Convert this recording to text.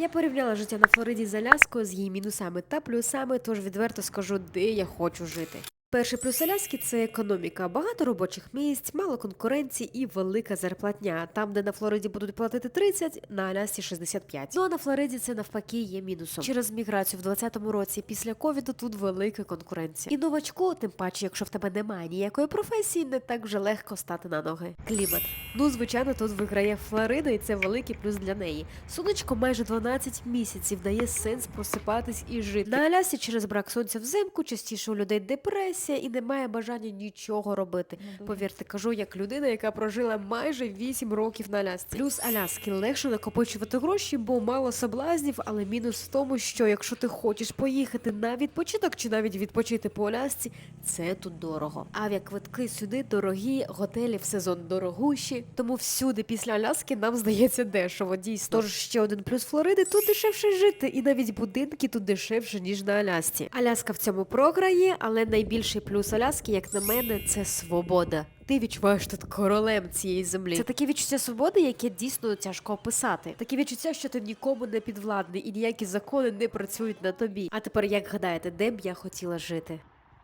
Я порівняла життя на Флориді з Аляскою з її мінусами та плюсами, тож відверто скажу, де я хочу жити. Перший плюс Аляски це економіка, багато робочих місць, мало конкуренції і велика зарплатня. Там, де на Флориді будуть платити 30, на Алясці 65. Ну а на Флориді це навпаки є мінусом. Через міграцію в 2020 році після ковіду тут велика конкуренція. І новачку, тим паче, якщо в тебе немає ніякої професії, не так вже легко стати на ноги. Клімат. Ну, звичайно, тут виграє Флорида, і це великий плюс для неї. Сонечко майже 12 місяців дає сенс просипатись і жити. На Алясі через брак сонця взимку частіше у людей депресія і немає бажання нічого робити. Повірте, кажу, як людина, яка прожила майже 8 років на Алясці. Плюс Аляски легше накопичувати гроші, бо мало соблазнів, але мінус в тому, що якщо ти хочеш поїхати на відпочинок чи навіть відпочити по Алясці, це тут дорого. Авіаквитки сюди дорогі, готелі в сезон дорогущі. Тому всюди після Аляски нам здається дешево. Дійсно. Тож ще один плюс Флориди тут дешевше жити, і навіть будинки тут дешевше ніж на Алясці. Аляска в цьому програє, але найбільший плюс Аляски, як на мене, це свобода. Ти відчуваєш тут королем цієї землі. Це таке відчуття свободи, яке дійсно тяжко описати. Таке відчуття, що ти нікому не підвладний і ніякі закони не працюють на тобі. А тепер як гадаєте, де б я хотіла жити?